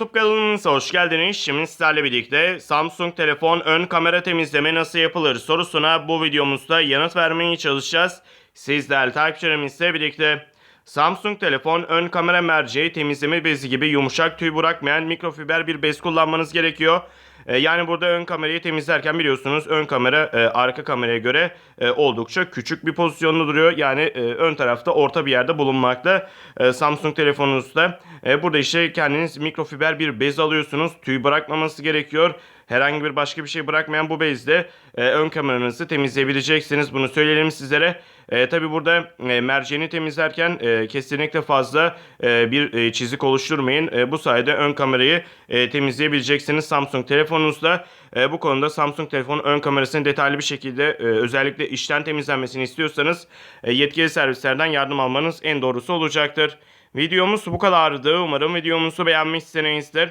YouTube kanalımıza hoş geldiniz. Şimdi sizlerle birlikte Samsung telefon ön kamera temizleme nasıl yapılır sorusuna bu videomuzda yanıt vermeye çalışacağız. Siz değerli takipçilerimizle birlikte Samsung telefon ön kamera merceği temizleme bezi gibi yumuşak tüy bırakmayan mikrofiber bir bez kullanmanız gerekiyor. E, Yani burada ön kamerayı temizlerken biliyorsunuz ön kamera e, arka kameraya göre e, oldukça küçük bir pozisyonda duruyor. Yani ön tarafta orta bir yerde bulunmakta Samsung telefonunuzda. Burada işte kendiniz mikrofiber bir bez alıyorsunuz. Tüy bırakmaması gerekiyor. Herhangi bir başka bir şey bırakmayan bu bezle e, ön kameranızı temizleyebileceksiniz. Bunu söyleyelim sizlere. E, Tabi burada e, merceğini temizlerken e, kesinlikle fazla e, bir e, çizik oluşturmayın. E, bu sayede ön kamerayı e, temizleyebileceksiniz Samsung telefonunuzda. E, bu konuda Samsung telefonun ön kamerasını detaylı bir şekilde e, özellikle içten temizlenmesini istiyorsanız e, yetkili servislerden yardım almanız en doğrusu olacaktır. Videomuz bu kadardı. Umarım videomuzu beğenmişsinizdir.